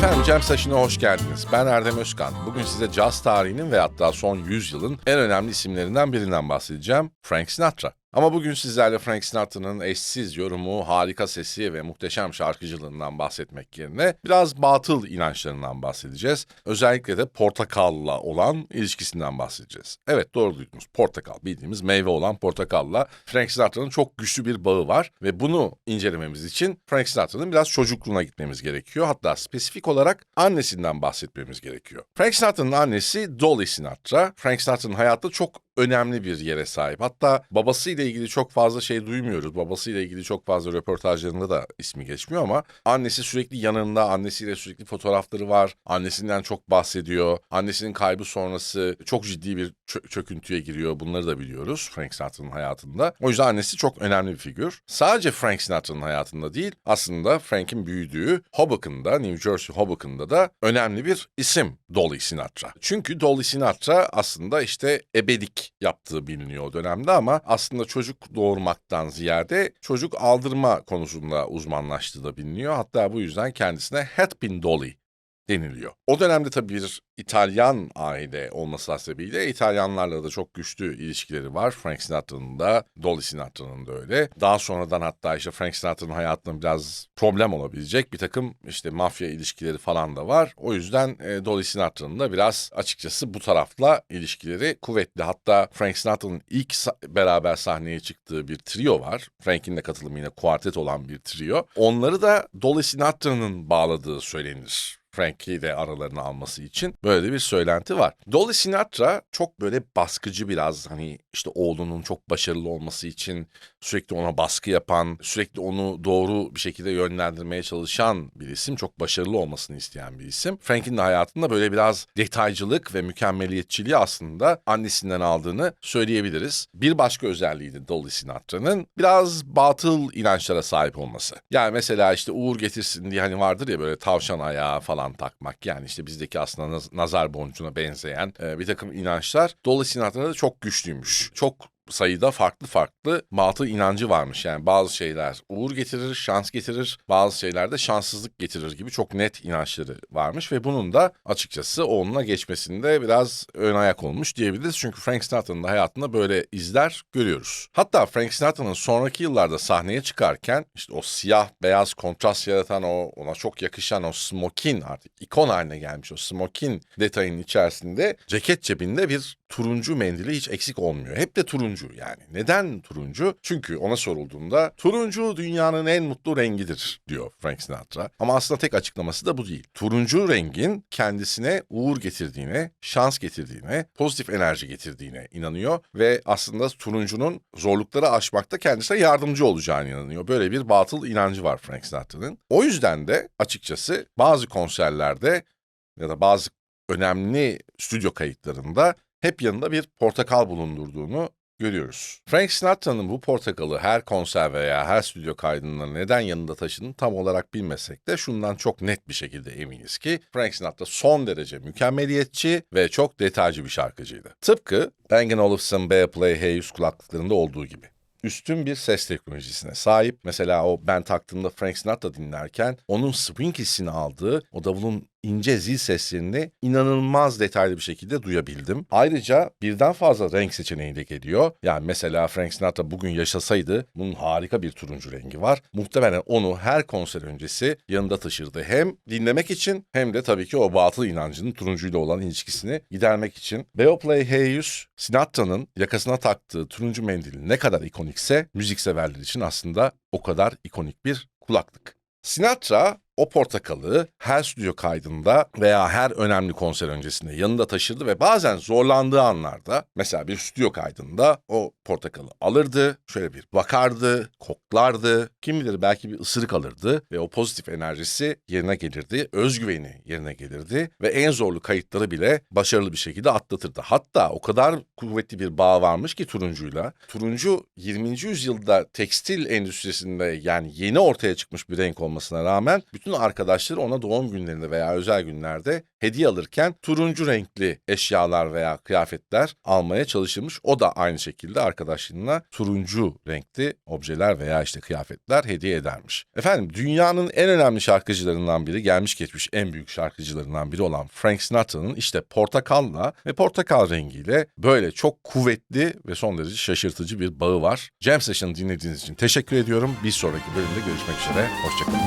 Efendim Cem Saçı'na hoş geldiniz. Ben Erdem Özkan. Bugün size caz tarihinin ve hatta son 100 yılın en önemli isimlerinden birinden bahsedeceğim. Frank Sinatra. Ama bugün sizlerle Frank Sinatra'nın eşsiz yorumu, harika sesi ve muhteşem şarkıcılığından bahsetmek yerine biraz batıl inançlarından bahsedeceğiz. Özellikle de portakalla olan ilişkisinden bahsedeceğiz. Evet doğru duydunuz. Portakal bildiğimiz meyve olan portakalla Frank Sinatra'nın çok güçlü bir bağı var ve bunu incelememiz için Frank Sinatra'nın biraz çocukluğuna gitmemiz gerekiyor. Hatta spesifik olarak annesinden bahsetmemiz gerekiyor. Frank Sinatra'nın annesi Dolly Sinatra. Frank Sinatra'nın hayatta çok önemli bir yere sahip. Hatta babasıyla ilgili çok fazla şey duymuyoruz. Babasıyla ilgili çok fazla röportajlarında da ismi geçmiyor ama annesi sürekli yanında, annesiyle sürekli fotoğrafları var. Annesinden çok bahsediyor. Annesinin kaybı sonrası çok ciddi bir çö- çöküntüye giriyor. Bunları da biliyoruz Frank Sinatra'nın hayatında. O yüzden annesi çok önemli bir figür. Sadece Frank Sinatra'nın hayatında değil, aslında Frank'in büyüdüğü Hoboken'da, New Jersey Hoboken'da da önemli bir isim Dolly Sinatra. Çünkü Dolly Sinatra aslında işte ebelik yaptığı biliniyor o dönemde ama aslında çocuk doğurmaktan ziyade çocuk aldırma konusunda uzmanlaştığı da biliniyor. Hatta bu yüzden kendisine Hatpin Dolly deniliyor. O dönemde tabii bir İtalyan aile olması hasebiyle İtalyanlarla da çok güçlü ilişkileri var. Frank Sinatra'nın da, Dolly Sinatra'nın da öyle. Daha sonradan hatta işte Frank Sinatra'nın hayatında biraz problem olabilecek bir takım işte mafya ilişkileri falan da var. O yüzden e, Dolly Sinatra'nın da biraz açıkçası bu tarafla ilişkileri kuvvetli. Hatta Frank Sinatra'nın ilk sa- beraber sahneye çıktığı bir trio var. Frank'in de katılımıyla kuartet olan bir trio. Onları da Dolly Sinatra'nın bağladığı söylenir. Frank'i de aralarına alması için böyle bir söylenti var. Dolly Sinatra çok böyle baskıcı biraz hani işte oğlunun çok başarılı olması için sürekli ona baskı yapan, sürekli onu doğru bir şekilde yönlendirmeye çalışan bir isim. Çok başarılı olmasını isteyen bir isim. Frank'in de hayatında böyle biraz detaycılık ve mükemmeliyetçiliği aslında annesinden aldığını söyleyebiliriz. Bir başka özelliği de Dolly Sinatra'nın biraz batıl inançlara sahip olması. Yani mesela işte uğur getirsin diye hani vardır ya böyle tavşan ayağı falan takmak. Yani işte bizdeki aslında naz- nazar boncuğuna benzeyen e, bir takım inançlar Sinatra'da da çok güçlüymüş. Çok sayıda farklı farklı batıl inancı varmış. Yani bazı şeyler uğur getirir, şans getirir, bazı şeyler de şanssızlık getirir gibi çok net inançları varmış ve bunun da açıkçası oğluna geçmesinde biraz ön ayak olmuş diyebiliriz. Çünkü Frank Sinatra'nın da hayatında böyle izler görüyoruz. Hatta Frank Sinatra'nın sonraki yıllarda sahneye çıkarken işte o siyah beyaz kontrast yaratan o ona çok yakışan o smokin artık ikon haline gelmiş o smokin detayının içerisinde ceket cebinde bir turuncu mendili hiç eksik olmuyor. Hep de turuncu yani. Neden turuncu? Çünkü ona sorulduğunda turuncu dünyanın en mutlu rengidir diyor Frank Sinatra. Ama aslında tek açıklaması da bu değil. Turuncu rengin kendisine uğur getirdiğine, şans getirdiğine, pozitif enerji getirdiğine inanıyor ve aslında turuncunun zorlukları aşmakta kendisine yardımcı olacağına inanıyor. Böyle bir batıl inancı var Frank Sinatra'nın. O yüzden de açıkçası bazı konserlerde ya da bazı önemli stüdyo kayıtlarında hep yanında bir portakal bulundurduğunu görüyoruz. Frank Sinatra'nın bu portakalı her konser veya her stüdyo kaydında neden yanında taşıdığını tam olarak bilmesek de şundan çok net bir şekilde eminiz ki Frank Sinatra son derece mükemmeliyetçi ve çok detaycı bir şarkıcıydı. Tıpkı Bang Olufsen Bear Play Hey kulaklıklarında olduğu gibi üstün bir ses teknolojisine sahip. Mesela o ben taktığımda Frank Sinatra dinlerken onun swing hissini aldığı o davulun ince zil seslerini inanılmaz detaylı bir şekilde duyabildim. Ayrıca birden fazla renk seçeneği de geliyor. Yani mesela Frank Sinatra bugün yaşasaydı bunun harika bir turuncu rengi var. Muhtemelen onu her konser öncesi yanında taşırdı. Hem dinlemek için hem de tabii ki o batıl inancının turuncuyla olan ilişkisini gidermek için. Beoplay Hey100 Sinatra'nın yakasına taktığı turuncu mendil ne kadar ikonikse müzik severler için aslında o kadar ikonik bir kulaklık. Sinatra o portakalı her stüdyo kaydında veya her önemli konser öncesinde yanında taşırdı ve bazen zorlandığı anlarda mesela bir stüdyo kaydında o portakalı alırdı, şöyle bir bakardı, koklardı, kim bilir belki bir ısırık alırdı ve o pozitif enerjisi yerine gelirdi, özgüveni yerine gelirdi ve en zorlu kayıtları bile başarılı bir şekilde atlatırdı. Hatta o kadar kuvvetli bir bağ varmış ki turuncuyla. Turuncu 20. yüzyılda tekstil endüstrisinde yani yeni ortaya çıkmış bir renk olmasına rağmen bütün bütün arkadaşları ona doğum günlerinde veya özel günlerde hediye alırken turuncu renkli eşyalar veya kıyafetler almaya çalışırmış. O da aynı şekilde arkadaşlarına turuncu renkli objeler veya işte kıyafetler hediye edermiş. Efendim dünyanın en önemli şarkıcılarından biri, gelmiş geçmiş en büyük şarkıcılarından biri olan Frank Sinatra'nın işte portakalla ve portakal rengiyle böyle çok kuvvetli ve son derece şaşırtıcı bir bağı var. Jam Session'ı dinlediğiniz için teşekkür ediyorum. Bir sonraki bölümde görüşmek üzere. Hoşçakalın.